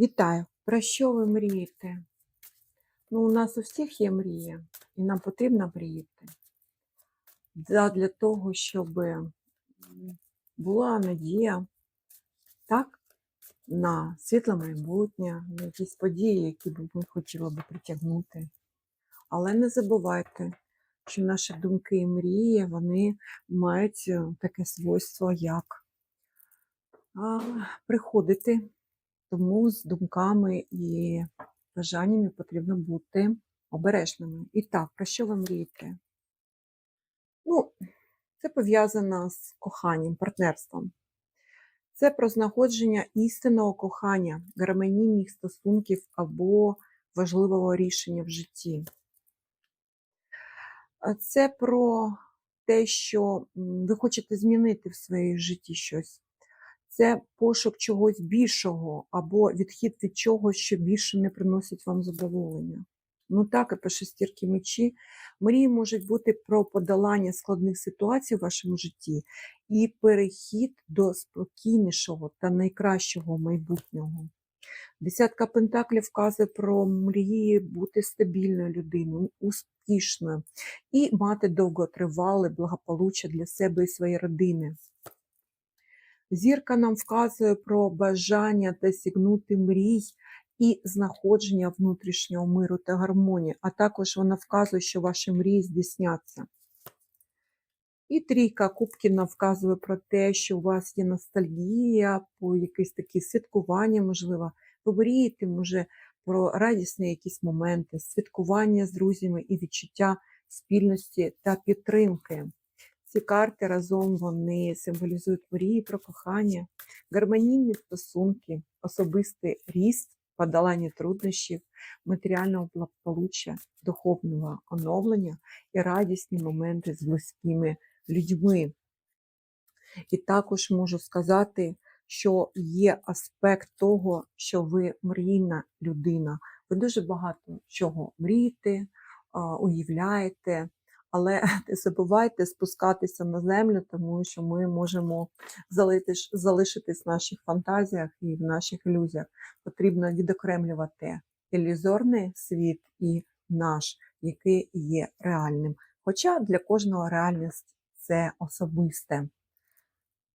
Вітаю! Про що ви мрієте? Ну, у нас у всіх є мрія, і нам потрібно мріяти. Для, того, щоб була надія так, на світле майбутнє, на якісь події, які б ми хотіли би притягнути. Але не забувайте, що наші думки і мрії вони мають е, таке свойство, як приходити. Тому з думками і бажаннями потрібно бути обережними. І так, про що ви мрієте? Ну, це пов'язано з коханням, партнерством. Це про знаходження істинного кохання, гармонійних стосунків або важливого рішення в житті. Це про те, що ви хочете змінити в своїй житті щось. Це пошук чогось більшого або відхід від чогось, що більше не приносить вам задоволення. Ну так, і по шестірки мечі. Мрії можуть бути про подолання складних ситуацій в вашому житті і перехід до спокійнішого та найкращого майбутнього. Десятка пентаклів вказує про мрії бути стабільною людиною, успішною і мати довготривале благополуччя для себе і своєї родини. Зірка нам вказує про бажання досягнути мрій і знаходження внутрішнього миру та гармонії, а також вона вказує, що ваші мрії здійсняться. І трійка кубків нам вказує про те, що у вас є ностальгія, по якесь такі святкування, можливо. Ви мрієте, може, про радісні якісь моменти, святкування з друзями і відчуття спільності та підтримки. Ці карти разом вони символізують мрії про кохання, гармонійні стосунки, особистий ріст, подолання труднощів, матеріального благополуччя, духовного оновлення і радісні моменти з близькими людьми. І також можу сказати, що є аспект того, що ви мрійна людина. Ви дуже багато чого мрієте, уявляєте, але не забувайте спускатися на землю, тому що ми можемо залитиш- залишитись в наших фантазіях і в наших ілюзіях. Потрібно відокремлювати ілюзорний світ і наш, який є реальним. Хоча для кожного реальність це особисте.